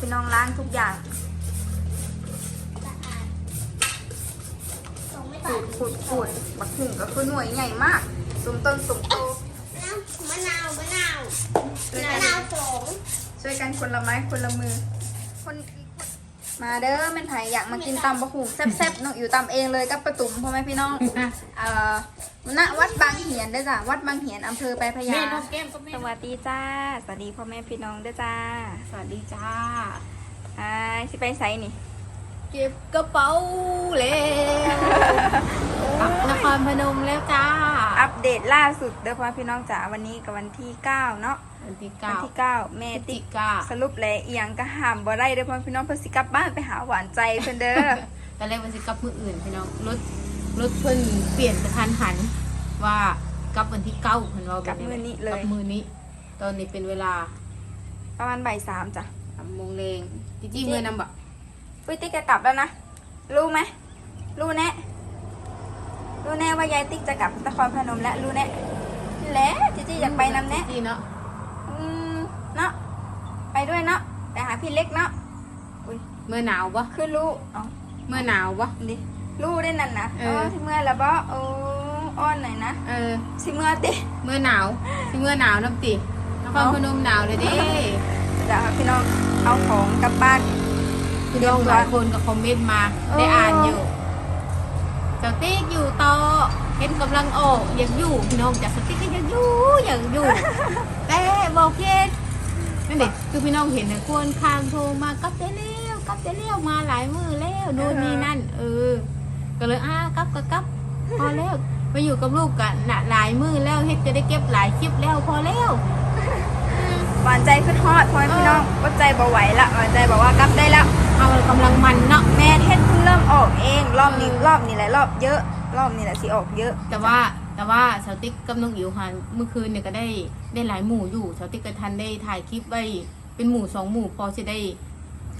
พี่น้องล้างทุกอย่างขูดขูดขูดบักหุ่งก็คือหน่วยใหญ่มากสมต้นสมโตน้ำมะนาวมะนาวมะนาวสองช่วยกันคนละไม้คนละมือ คนมาเด้อแม่ไผ่อยากมากินตำบะหุ่งแซ่บๆน้องอยู่ตำเองเลยกับประตุมพ่อแม่พี่น้องเอ่อ ณวัดบางเหียนเด้อจ้ะวัดบางเหียนอำเภอไปลายพระยา แม่น้องแก้มก็แม่สวัสดีจ้า สวัสดีพ่อแม่พี่น้องเด้อจ้าสวัสดีจ้าอ่าสิไปไสนี่ เก็บกระเป๋าแล้วกลับนครพนมแล้วจ้าอัปเดตล่าสุดเด้อพ่อแม่พี่น้องจ๋าวันนี้กับวันที่9เนาะ วันที่วัเก้าที่9แม่พฤศติ๊จิกกาสรุปแล้วเอียงก็ห้ามบ่ได้เด้อพ่อแม่พี่น้องเพิ่นสิกลับบ้านไปหาหวานใจเพิ่นเด้อ ตอนแรกวันสิกลับมืออื่นพี่น้องรถ รถเพิ่นเปลี่ยนกระทันหันว่ากลับวันที่เก้าเพิ่นว่าแบบกลับมื้อนี้เลย กลับมือนี้ ตอนนี้เป็นเวลาประมาณบ่ายสามจ้ะ สามโมงแรงจริงๆเมื่อนำบะปุ้ยติ๊กจะกลับแล้วนะ รู้ไหม รู้แน่ รู้แน่ว่ายายติ๊กจะกลับนครพนมแล้วรู้แน่นี่แหละจีจีอยากไปนำแน่จริงๆเนาะอืมเนาะ ไปด้วยเนาะ ไปหาพี่เล็กเนาะ เมื่อหนาวปะคือรู้เอ๋อเมื่อหนาวปะดิ รู้ได้นั่นนะเอเอออที่เมื่อแล้วบ่โอ้อ้อนหน่อยนะเออสิเมื่อติเมื่อหนาวที่เมื่อหนาวน้ำตินครพนมหนาวเลยเด้จะพาพี่น้องเอาของกลับบ้านพี่น้องหลายคนก็คอมเมนต์มาเออได้อ่านอยู่เจ้าติ๊กอยู่ต่อเห็นกำลังออกอยากอยู่พี่น้องจากสติ๊กก็อยากอยู่อยากอยู่แต่บอกเพศนั่นเด็กคือพี่น้องเห็นนะควรคางโทรมากลับได้แล้วกลับได้แล้วมาหลายมือแล้วโน่นนี่นั่น เออ ก็เลยอ้ากลับก็กลับพอแล้วไปอยู่กับลูกกันน่ะหลายมือแล้วเฮ็ดจะได้เก็บหลายคลิปแล้วพอแล้วหวานใจขึ้นฮอดพ่อแม่พี่น้องว่าใจบ่ไหวละหวานใจบอกว่ากลับได้แล้วเอากำลังมันเนาะแม่เทศเพิ่งเริ่มออกเอง รอบนี้รอบนี้แหละรอบเยอะ รอบนี้แหละสิออกเยอะ แต่ว่าแต่ว่าสาวติ๊กกับน้องอิ๋วค่ะเมื่อคืนเนี่ยก็ได้ได้หลายหมู่อยู่สาวติ๊กก็ทันได้ถ่ายคลิปไว้เป็นหมู่สองหมู่พอจะได้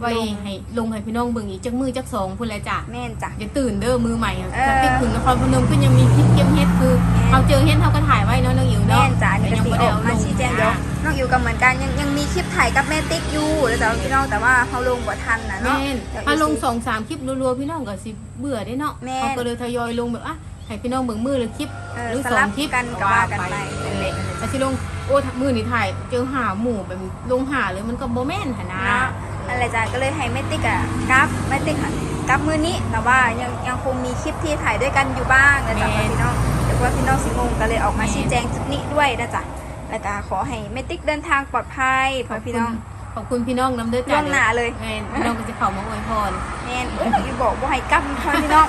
ไว้ลงให้ลงให้พี่น้องเบิ่งอีกจักมือจักสองพุ่นแหละจ้ะแม่นจ้ะอย่าตื่นเด้อมือใหม่อะเออสาวติ๊กถึงนครพนมก็ยังมีคลิปเก็บเฮ็ดคือแม่นเขาเจอเฮ็ดเขาก็ถ่ายไว้เนาะน้องอิ๋วแม่เนาะนจ้ะอันนี่ก็สิแต่อยัอกงบ่ได้มาเาลงชี้แจงเดี๋ยวน้องอยู่กับเหมือนกันยังยังมีคลิปถ่ายกับแม่ติ๊กอยู่แล้วแต่ว่าพี่น้องแต่ว่าเขาลงบ่ทันนะเนาะ แม่นเดี๋ยวถ้าลงอีกสองสามคลิปรัวๆพี่น้องก็สิเบื่อได้เนาะแม่น เขาก็เลยทยอยลงแบบอะให้พี่น้องเบิ่งมือเลยคลิป เออหรือสสอลังบคลิป กันก็ว่ากันไปเอนั่นแหอละแต่ที่ลงโอ้มือนี่ถ่ายเจอหาหมู่แบบลงหาเลยมันก็โมแม่นหนนะเนาะอะไรจ้ะก็เลยให้แม่ติ๊กอะกราฟแม่ติ๊กค่ะกราฟมือนี้แต่ว่ายังยังคงมีคลิปที่ถ่ายด้วยกันอยู่บ้างนะจ๊ะพี่น้องเดี๋ยวว่าพี่น้องสิงงก็เลยออกมาชี้แจงจุดนี้ด้วยนะจ๊ะแล้วก็ขอให้แม่ติ๊กเดินทางปลอดภัยเพื่อพี่น้องขอบคุณพี่น้องน้ำเด้อล่จ้าวงหน้าเลยแม่นพี่น้องก็จะเข้ามาอวยพรแมนอุ๊ยอิวบอกว่าให้กลับพ่อพี่น้อง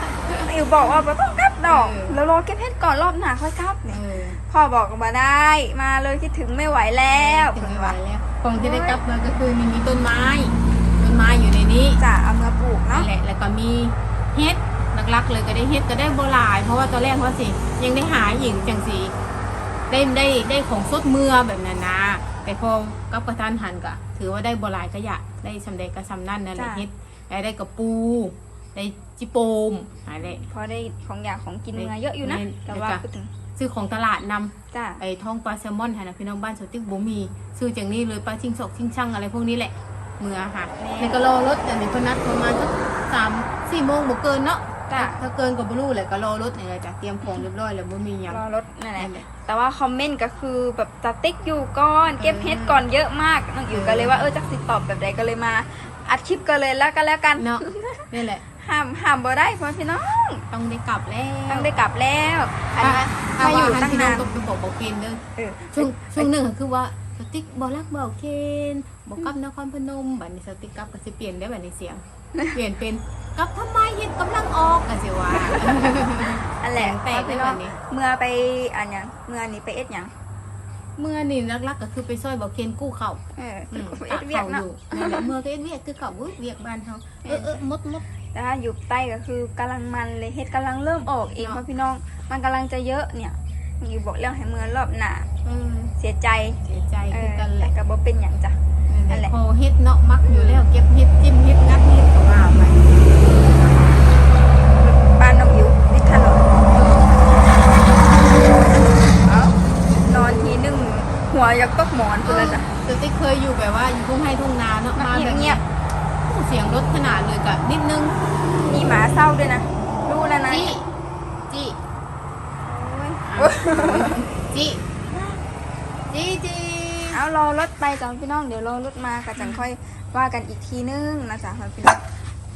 อิวบอกว่าบ่ต้องกลับดอกเออแล้วรอเก็บเพชรก่อนรอบหน้าค่อยกลับเอเนี่ยอพ่อบอกมาได้ มาเลยคิดถึงไม่ไหวแล้วถึเพิ่งนวัว่านแล้วของที่ได้กลับมาก็คือมีมีต้นไม้ต้น ไม้อยู่ในนี้จ้ะเอามาปลูกนั่เนาะนแหละแล้วก็มีเฮ็ดหลักๆเลยก็ได้เฮ็ดก็ได้โบหลายเพราะว่าตอนแรกว่าสิ ยังได้หาหญิงจังสีได้ได้ได้ของสดเมื่อแบบนั้นนะแต่พอกับกระทันหันก็ถือว่าได้โบหลายก็อยากได้สำเร็จก็สำนั่นนั่นแหละเฮ็ดได้ได้กระปูได้จิโปมอะไรพอได้ของอยากของกินมาเยอะอยู่นะแม่นแต่ว่าจ้ะพูดถึงซื้อของตลาดนำจ้ะไอ้ท้องปลาแซลมอนค่ะนะพี่น้องบ้านสติ๊กบ่มี ซื้อจากนี้เลยปลาชิงศอกชิงช่างอะไรพวกนี้แหละ เมื่อค่ะในก็รอรถแต่ในพนัดประมาณสักสามสี่โมงบ่เกินเนาะจ้ะถ้าเกินก็บ่รู้แหละก็รอรถนี่แหละจ้ะเตรียมของเรียบร้อยแล้วบ่มีหยังรอรถนั่นแหละนั่นแหละแต่ว่าคอมเมนต์ก็คือแบบจะติ๊กอยู่ก่อนเก็บเพชรก่อนเยอะมากน้องอิ๋วก็เลยว่าเออจักสิตอบแบบใดก็เลยมาอัดคลิปกันเลยแล้วก็แล้วกันเนาะนี่แหละห้ามห้ามบ่ได้เพราะพี่น้องต้องได้กลับแล้วต้องได้กลับแล้วอันถ้านี้ถ้ามาอว่ายู่ท่าตั้นงพี่น้อนางนต้องไปบอกบอกเคนเด้อเออช่วงช่วงหนึ่งก็คือว่า สติ๊กบอกรักบอกเคนบอกกลับนครพนมบัดนี้สติ๊กกลับก็สิเปลี่ยนได้แบบในเสียง เปลี่ยนเป็นกลับทำไมเฮ็ดกำลังออกกันสิว่าอันแหละแปลกๆพี่น้องแบบนี้ เมื่อไปอันหยังเมื่อนี้ไปเอ็ดหยังเมื่อนี่ลักๆก็คือไปซอยบอกเคนกู้เข่าเอออืมไปตัเอ็ดดเวียกเข่าอเนาะยู่นั่นแหละเมื่อก็เอ็ดเวียกคือเข่าอุ๊ยเวียกบ้านเฮาเออเออมดมดแต่ถ้าอยู่ใต้ก็คือกำลังมันเลยเฮ็ดกำลังเริ่มออกเองเนาะเพราะพี่น้องมันกำลังจะเยอะเนี่ย อยู่บอกเรื่องให้เมื่อรอบหน้าเออเสียใจเสียใจเอคืออกันแหแต่ละก็บ่เป็นหยังจ้ะ นั่นั่นนแหแหละละ พอเฮ็ดเนาะมักอยู่แล้วเก็บเฮ็ดจิ้มเฮ็ดงัดเฮ็ดก็ว่าไปบ้านน้องอิ๋วติดถนนเอานอนทีหนึงหัวอยากตกหมอนพุ่นแล้วจ้ะสติ๊กเคยอยู่แบบว่าอยู่กรุงไทยทุ่งนาเนาะมาแบบเงียบโอ้เสียงรถขนาดเลยกะนิดนึง ๆมีหมาเศร้าด้วยนะรู้แล้วนะจิจิโอ้ย จิจิจิเอารอรถไปก่อนพี่น้องเดี๋ยวรอรถมาก็จังค่อยว่ากันอีกทีนึงนะจ๊ะพี่น้อง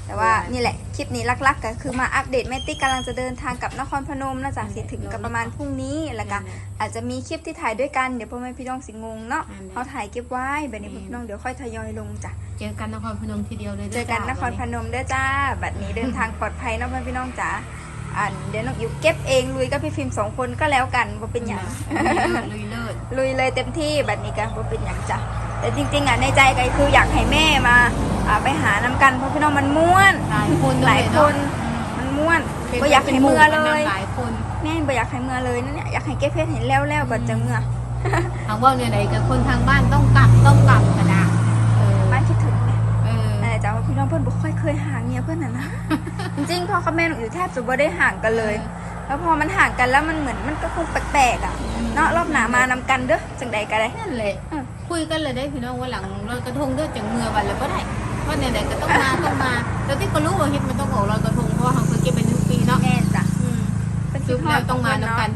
แต่ว่านี่แหละคลิปนี้ลักๆก็คือมาอัปเดตแมตติกกำลังจะเดินทางกลับนครพนมนะจ๊ะสิถึงกับประมาณพรุ่งนี้แล้วก็อาจจะมีคลิปที่ถ่ายด้วยกันเดี๋ยวพ่อแม่พี่น้องสิงงเนาะเขาถ่ายเก็บไว้แบบนี้พี่น้องเดี๋ยวค่อยทยอยลงจ้ะเจอกันนครพนมทีเดียวเลยเจอกันนครพนมเด้อจ้าบัดนี้เดินทางปลอดภัยเนาะเพื่อนพี่น้องจ๋า อันเดี๋ยวน้องอิ๋วเก็บเองลุยกับพี่ฟิล์มสองคนก็แล้วกันว่าเป็นอย่างลุยเลิศลุยเลยเต็มที่บัดนี้กันว่าเป็นอย่างจ้ะแต่จริงๆอะในใจก็คืออยากให้แม่มาอ่าไปหาน้ำกันเพราะพี่น้องมันม่วนหลายคนหลายคนมันม่วนก็อยากให้เมื่อเลยหลายคนแม่บ่อยากให้เมื่อเลยนั่นเนี่ยอยากให้เก็บเพชรเห็นแล้วแล้วๆก่อนจะเมื่อทางว่าเนี่ยไหนกับคนทางบ้านต้องกลับต้องกลับกระดาษเออ บ้านคิดถึงเนี่ย เออ นั่ นแหละจ้ะว่าพี่น้องเพื่อนบ่ค่อยเคยห่างเมียเพื่อนน่ะนะ จริงๆพ่อกับแม่หนูอยู่แทบจะบ่ได้ห่างกันเลย แล้วพอมันห่างกันแล้วมันเหมือนมันก็คงแปลกๆอะเนาะรอบหนามานำกันเด้อจังใดก็ได้ นั่นแหละอืมคุยกันเลยได้พี่น้องว่าหลังลอยกระทงด้วยจังเมือวันแล้วก็ได้ว่าเนี่ยไหนก็ต้องมาต้องมาแล้วที่ก็รู้ว่าเฮ็ดมันต้องออกลอยกระทงเพราะว่าเขาเคยเก็บเป็นทุกปีเนาะแม่จ้ะอืมเป็นซุคิปดฮอแล้ดวขต้อองงเพื่มาอนน้ำเนาะกัน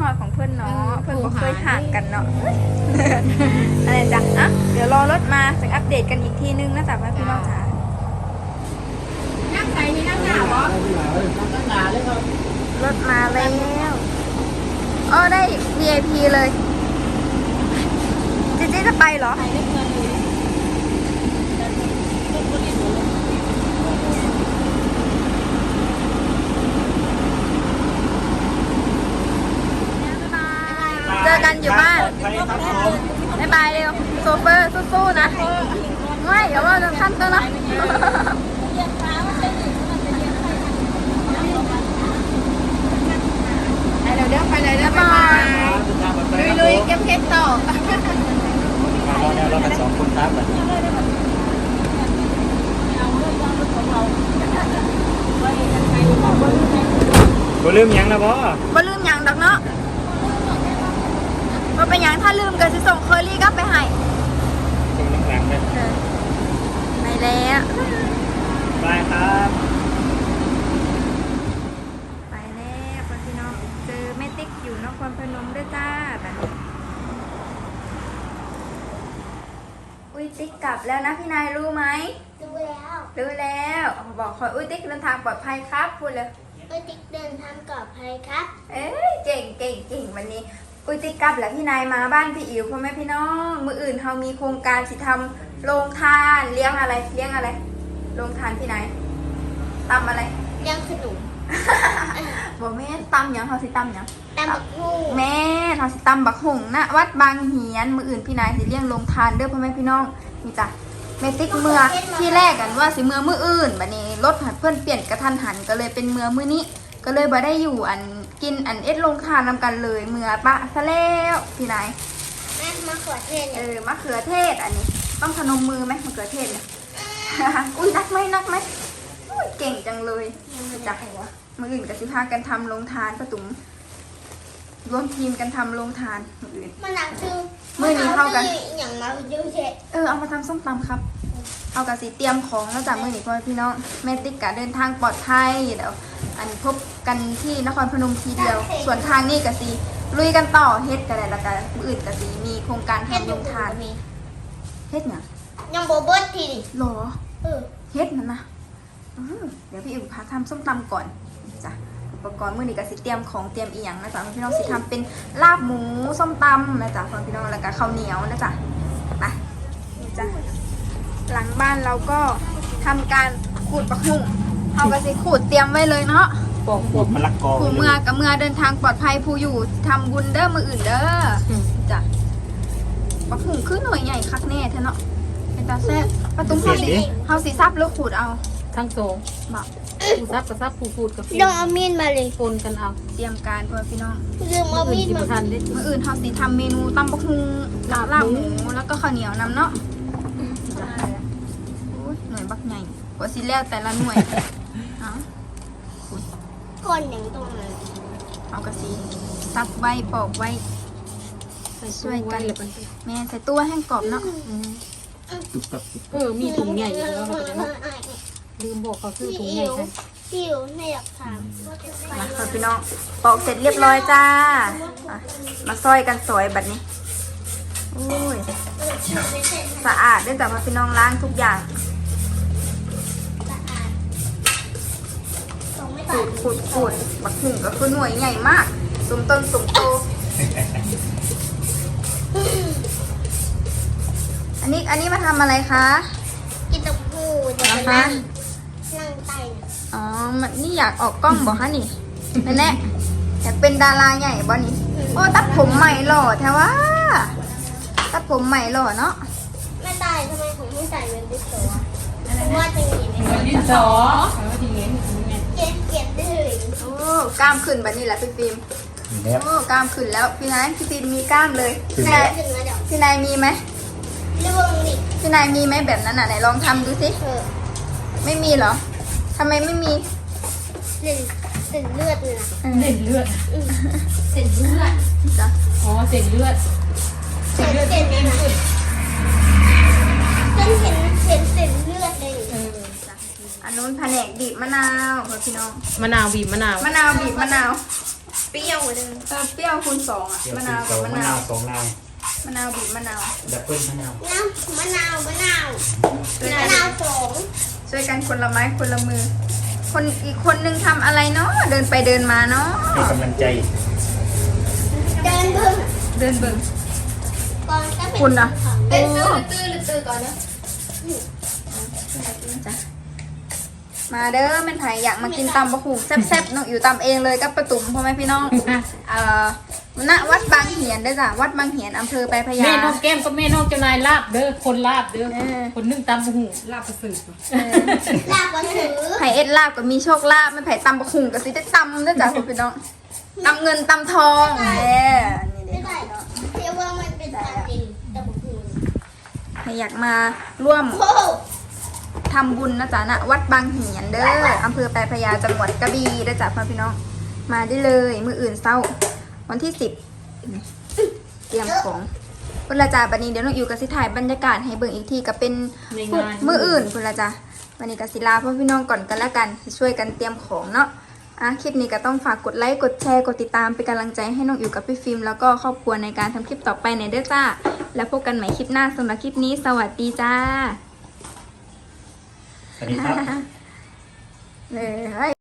ฮอดของเพื่อนเนาะเออเพื่อนบ่โทรหาเคยห่างกันเนาะอะไรจ้ะอะเดี๋ยวรอรถมาจะอัปเดตกันอีกทีนึงนะจ๊ะเพื่อนพี่น้องจ๋านั่งใส่นี่นั่งหนาวะรถมาแล้วอ๋อได้ VIP เลยจิจิจะไปเหรอ ใส่ได้เงินอยู่ เจอ กันอยู่บ้านบ๊ายบายเร็วโซเฟอร์สู้ๆนะ ไม่เดี๋ยวว่าจะท่านตัวนะไปเดี๋ยวเดี๋ยวไปเลยเดี๋ยวไปมาลุยลุยๆเก็บเพชรต่อเราเนี่ยเรากันสองคนตามกันบ่ลืมหยังนะบ่บ่ลืมหยังดอกเนาะว่า เป็นหยังถ้าลืมก็จะส่งเคอรี่กลับไปให้ตรงหลังๆเลยเออไปแล้วบายครับ ไปแล้วพี่น้องเจอแม่ติ๊กอยู่นครพนมด้วยจ้าแบบนี้อุ้ยติ๊กกลับแล้วนะพี่นายรู้ไหมดูแล้วรู้แล้วบอกคอยอุ้ยติ๊กเดินทางปลอดภัยครับพูดเลยไปติ๊กเดินทางปลอดภัยครับ เอ้ยเก่งเก่งเก่งวันนี้ อุ้ยติ๊กกลับแล้วพี่นายมาบ้านพี่อิ๋วพ่อแม่พี่น้องมืออื่นเขามีโครงการสิทำโรงทานเลี้ยงอะไรเลี้ยงอะไรโรงทานพี่นายตำอะไรยังขนมบอกแม่นตำหยังเขาสิตำหยังตำบักฮู้แม่เขาสิตำบักหงนะวัดบางเหียนมืออื่นพี่นายสิเลี้ยงโรงทานเด้อพ่อแม่พี่น้องนี่จ้ะแม่ติ๊กเมื่อที่แรกกันว่าสิเมื่อมืออื่นบัดนี้รถเพื่อนเปลี่ยนกระทันหันก็เลยเป็นเมื่อมือนี้ ก็เลยบ่ได้อยู่อันกินอันเอ็ดโรงทานนำกันเลยเมื่อปะซะแล้วพี่นายแม่มาขอเทศเอเนี่ยอมะเขือเทศอันนี้ ต้องพนมมือไหมมะเขือเทศเนี่ย อุ้ยนักไหมนักไหมอุ้ยเก่งจังเลยจ้ะมืออื่นกับสิพากันทำโรงทานประตุมรวมทีมกันทำโรงทานมืออื่น มันหนักคือมื้อนี้เข้ากัน อย่างมาเยอะแยะเออเอามาทำส้มตำครับ เอากระสีเตรียมของแล้วจากมือหนีพ่อแม่พี่น้องแม่ติ๊กกะเดินทางปลอดภัยเดี๋ยวอันพบกันที่นครพนมทีเดียว ส่วนทางนี่กะสีลุยกันต่อเฮ็ดกันอะไรละกันมืออื่นกะสีมีโครงการเฮ็ดทำอโรยู่งทาทานมีเฮ็ดเนี่ยยังโบเบิร์ตทีดิหรอเออเฮ็ดมันนะอื้อเดี๋ยวพี่อิ๋วพาทำส้มตำก่อนจ้ะอุปกรณ์มื้อนี้ก็สิเตรียมของเตรียมอีหยังนะจ๊ะพี่น้องสิทำเป็นลาบหมูส้มตำนะจ๊ะพี่น้องแล้วก็ข้าวเหนียวนะจ๊ะไปนี่จ้ะ หลังบ้านเราก็ทำการขูดปักหุ่งเอาก็สิขูดเตรียมไว้เลยเนาะปอกพวกมะละกอผู้เมื่อกับเมื่อเดินทางปลอดภัยผู้อยู่ทำบุญเด้อมืออื่นเด้อจ้ะปักหุ่งขึ้นหน่วยใหญ่คักแน่เถอะเนาะเป็นตาแซ่บประตุ้มเฮาสิเฮาสิซับหรือขูดเอาทั้งสองบอกผู้ซับกับซับผู้พูดกับผู้ลองเอามีดมาเลยปนกันเอาเตรียมการเพื่อพี่น้อง ลืมเอามีดกินมา ทันได้ มื่ออื่นเขาสิทำเมนูตำบักฮุงลาบลาบหมูแล้วก็ข้าวเหนียวนำเนาะจ้ะโอ้ยหน่วยบักใหญ่ก ว่าสิแล้วแต่ละหน่วยเอาก่อนอย่างตรงนั้นเอากระสีซับไว้ปอกไว้ช่วยกันเลยปันแม่ใส่ตัวแห้งกรอบเนาะอืมตุ๊บตับตุ๊บเออมีถุงใหญ่อยู่แล้วเราก็จะเนาะลืมบอกเขาคือถุงใหญ่ใช่พี่อิ๋วไม่อยากถามว่าจะไปมาค่ะพี่น้องปอกเสร็จเรียบร้อยจ้าอะมาซอยกันสวยแบบนี้โอ้ยไม่เสร็จสะอาดด้วยจ้ะพ่อพี่น้องล้างทุกอย่าง ขูตัดดขูดขูดบักหุ่งก็คือหน่วยใหญ่มากสมต้นสมโต อันนี้อันนี้มาทำอะไรคะกินตะปูเดี๋ยวนะคะ นั่งนั่งไต่อ๋อมันนี่อยากออกกล้องบอกคะนี่นั่นแหละอยากเป็นดาราใหญ่บ่นี่โอ้ตัดผมใหม่หล่อแท้ว่าตัดผมใหม่หล่อเนาะไม่ตายทำไมผมไม่ใส่เงินดิสโซอะเพราะว่าจะหนีไม่ได้ดินสอเกล้ามขึ้นแบบนี้แหละพี่ฟิล์มนี่แล้วโอ้กล้ามขึ้นแล้วพี่นายพี่ฟิล์มมีกล้ามเลยขึ้นพี่แล้นายวถึงแล้วเดี๋ยวพี่นายมีไหมเรื่องดิพี่นายมีไหมแบบนั้นอะไหนลองทำดูสิเออไม่มีเหรอทำไมไม่มีเส้นเส้นเลือดเลยนะเออเส้นเลือดอืมเส้นเลือดจ้ะอ๋อเส้นเลือดเส้นเส้นเลยนะ นนู้นแผนกบีบมะนาวเพื่อนพี่น้อง มะนาวบีบมะนาว มะนาวบีบมะนาว เปรี้ยวกว่าเดิมเออเปรี้ยวคูณสองอะเดี๋ยวมะสินาวสองมะมะนานาวว สองนาวมะนาวบีบมะนาว ดับเบิ้ลมะนาวน้ำมะนาวมะนาวมะนาวสองช่วยกันคนละไม้คนละมือ คนอีกคนนึงทำอะไรเนาะ เดินไปเดินมาเนาะ ให้กำลังใจเดินเบิ่งเดินเบิ่ง ก่อนก็เป็นคุณน่ะ ของโอ้ตื้อหรือตื้อก่อนนะจ้ะ มาเด้อแม่นไผอยากมากินตำบะหุ่งแซ่บๆน้องอยู่ตำเองเลยกับประตุ่มพ่อแม่พี่น้องเอ่อณวัดบางเหียนเด้อจ้ะวัดบางเหียนอำเภอไปลายพญาแม่น้องแก้มก็แม่น้องเจ้านายลาบเด้อคนลาบเด้อเออ คนนึ่งตำบุหูลาบกระสือเออลาบวันถือไผ่เอ็ดลาบก็มีโชคลาบไม่ไผ่ตำบะหุ่งก็สิได้ตำเด้อจ้ะพ่อพี่น้องตำเงินตำทองแหมนี่ไม่เด้อได้เรียกว่ามันเป็นตาจริงแต่บุกหู ใครอยากมาร่วมโอ้โห ทำบุญนะจ๊ะณวัดบางเหียนเด้ออำเภอแปลายพญาจังหวัดกระบี่เด้อจ้ะพ่อพี่น้อง มาได้เลย มืออื่นเศร้า วันที่สิบเตรียมของพุ่นละจ้าบันนี้เดี๋ยวน้องอิวกับสิถ่ายบรรยากาศให้เบิ่งอีกทีก็เป็นในพวกงานมืออื่นพุ่นละจ้าวันนี้กับศิลาพ่อพี่น้องก่อนกันแล้วกันสิช่วยกันเตรียมของเนาะอะคลิปนี้ก็ต้องฝากกดไลค์กดแชร์กดติดตามเป็นกำลังใจให้น้องอิวกับพี่ฟิล์มแล้วก็ครอบครัวในการทำคลิปต่อไปในเด้อจ้า แล้วพบกันใหม่คลิปหน้าสำหรับคลิปนี้ สวัสดีจ้า สวัสดีครับ เลย